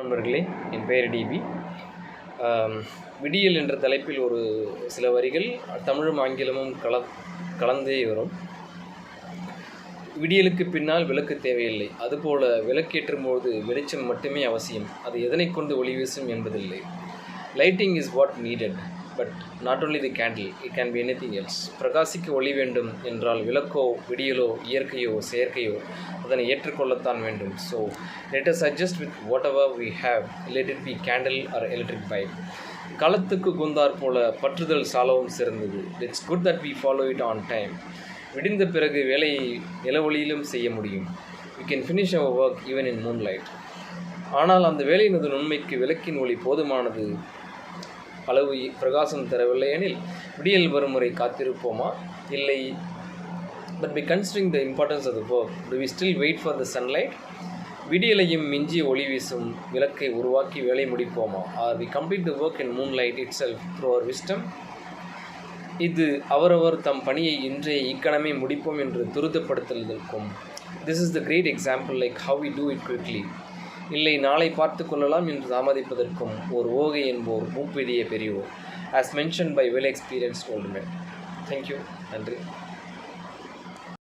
நண்பர்களே என் பெயர் டிபி விடியல் என்ற தலைப்பில் ஒரு சில வரிகள் தமிழும் ஆங்கிலமும் கல கலந்தே வரும். விடியலுக்கு பின்னால் விளக்கு தேவையில்லை. அதுபோல விளக்கேற்றும் போது வெளிச்சம் மட்டுமே அவசியம். அது எதனை கொண்டு ஒளி வீசும் என்பதில்லை. Lighting is what needed but not only the candle it can be anything else பிரகாசிக்க ஒளி வேண்டும் என்றால் விளக்கோ விடியலோ இயற்கையோ செயற்கையோ அதனை ஏற்றுக்கொள்ளத்தான் வேண்டும். So let us adjust with whatever we have. Let it be candle or electric bulb. களத்துக்கு குந்தார் போல பற்றுதல் சாலவும் சிறந்தது. It's good that we follow it on time விடிந்த பிறகு வேலையை நிலவொளியிலும் செய்ய முடியும். You can finish finish work even in moon light ஆனால் அந்த வேலையினது நுண்மைக்கு விளக்கின் ஒளி போதுமானது. அளவு பிரகாசம் தரவில்லை எனில் விடியல் வரும் முறை காத்திருப்போமா? இல்லை. But be considering the importance of the work to we still wait for the sunlight விடியலையும் மிஞ்சி ஒளி வீசும் விளக்கை உருவாக்கி வேலை முடிப்போமா? Or we complete the work in moon light itself through our wisdom இது அவரவர் தம் பணியை இன்றைய இக்கணமே முடிப்போம் என்று துரிதப்படுத்துவதற்கும் this is the great example like how we do it quickly இல்லை நாளை பார்த்து கொள்ளலாம் என்று தாமதிப்பதற்கும் ஒரு ஓகை என்போர் மூப்பெரிய பெரியோர். As mention by well experience old man thank you நன்றி.